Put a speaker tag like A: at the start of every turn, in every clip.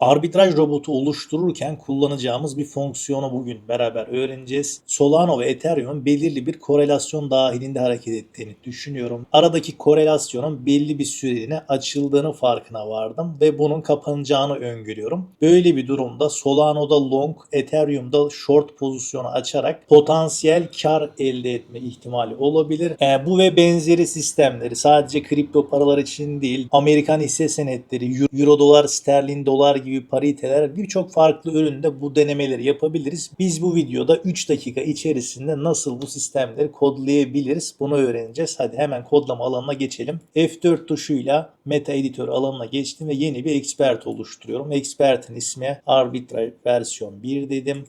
A: Arbitraj robotu oluştururken kullanacağımız bir fonksiyonu bugün beraber öğreneceğiz. Solano ve Ethereum'un belirli bir korelasyon dahilinde hareket ettiğini düşünüyorum. Aradaki korelasyonun belli bir süreliğine açıldığını farkına vardım ve bunun kapanacağını öngörüyorum. Böyle bir durumda Solano'da long, Ethereum'da short pozisyonu açarak potansiyel kar elde etme ihtimali olabilir. E, bu ve benzeri sistemleri sadece kripto paralar için değil, Amerikan hisse senetleri, euro dolar, sterlin dolar gibi pariteler birçok farklı üründe bu denemeleri yapabiliriz. Biz bu videoda 3 dakika içerisinde nasıl bu sistemleri kodlayabiliriz bunu öğreneceğiz. Hadi hemen kodlama alanına geçelim. F4 tuşuyla meta editör alanına geçtim ve yeni bir expert oluşturuyorum. Expert'in ismi arbitraj versiyon 1 dedim.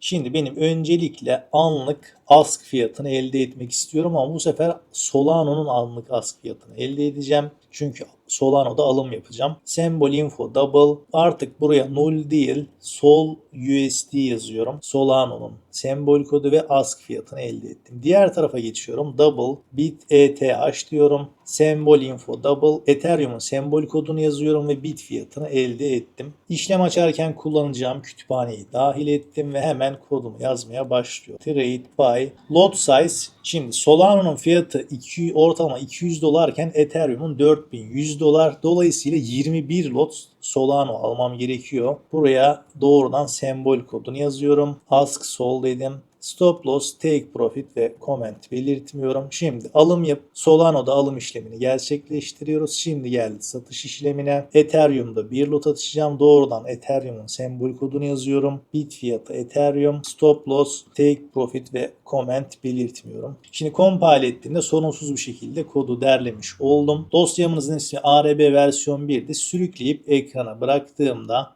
A: Şimdi benim öncelikle anlık ask fiyatını elde etmek istiyorum ama bu sefer Solano'nun anlık ask fiyatını elde edeceğim. Çünkü Solano'da alım yapacağım. Sembol info double. Artık buraya null değil sol USD yazıyorum. Solano'nun sembol kodu ve ask fiyatını elde ettim. Diğer tarafa geçiyorum. Double bit ETH diyorum. Sembol info double. Ethereum'un sembol kodunu yazıyorum ve bit fiyatını elde ettim. İşlem açarken kullanacağım kütüphaneyi dahil ettim ve hemen kodumu yazmaya başlıyor. Trade by lot size. Şimdi Solano'nun fiyatı 2, ortalama 200 dolarken Ethereum'un 4100 dolar. Dolayısıyla 21 lot Solano almam gerekiyor. Buraya doğrudan sembol kodunu yazıyorum. Ask sol dedim. Stop loss, take profit ve comment belirtmiyorum. Şimdi alım yap Solano'da alım işlemini gerçekleştiriyoruz. Şimdi geldi satış işlemine. Ethereum'da bir lot atacağım. Doğrudan Ethereum'un sembol kodunu yazıyorum. Bit fiyatı Ethereum, stop loss, take profit ve comment belirtmiyorum. Şimdi compile ettiğimde sorunsuz bir şekilde kodu derlemiş oldum. Dosyamızın ismi ARB versiyon 1'de sürükleyip ekrana bıraktığımda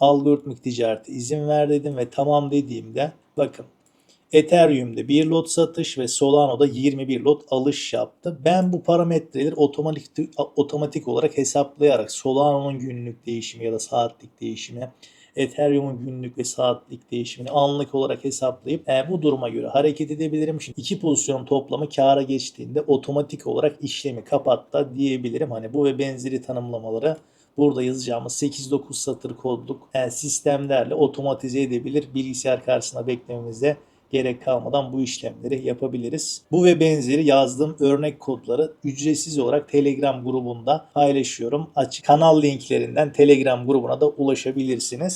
A: algoritmik ticarete izin ver dedim ve tamam dediğimde bakın Ethereum'de 1 lot satış ve Solano'da 21 lot alış yaptı. Ben bu parametreleri otomatik otomatik olarak hesaplayarak Solano'nun günlük değişimi ya da saatlik değişimi Ethereum'un günlük ve saatlik değişimini anlık olarak hesaplayıp e, bu duruma göre hareket edebilirim. Şimdi iki pozisyon toplamı kâra geçtiğinde otomatik olarak işlemi kapat da diyebilirim. Hani bu ve benzeri tanımlamaları burada yazacağımız 8-9 satır kodluk sistemlerle otomatize edebilir. Bilgisayar karşısında beklememize gerek kalmadan bu işlemleri yapabiliriz. Bu ve benzeri yazdığım örnek kodları ücretsiz olarak Telegram grubunda paylaşıyorum. Açık kanal linklerinden Telegram grubuna da ulaşabilirsiniz.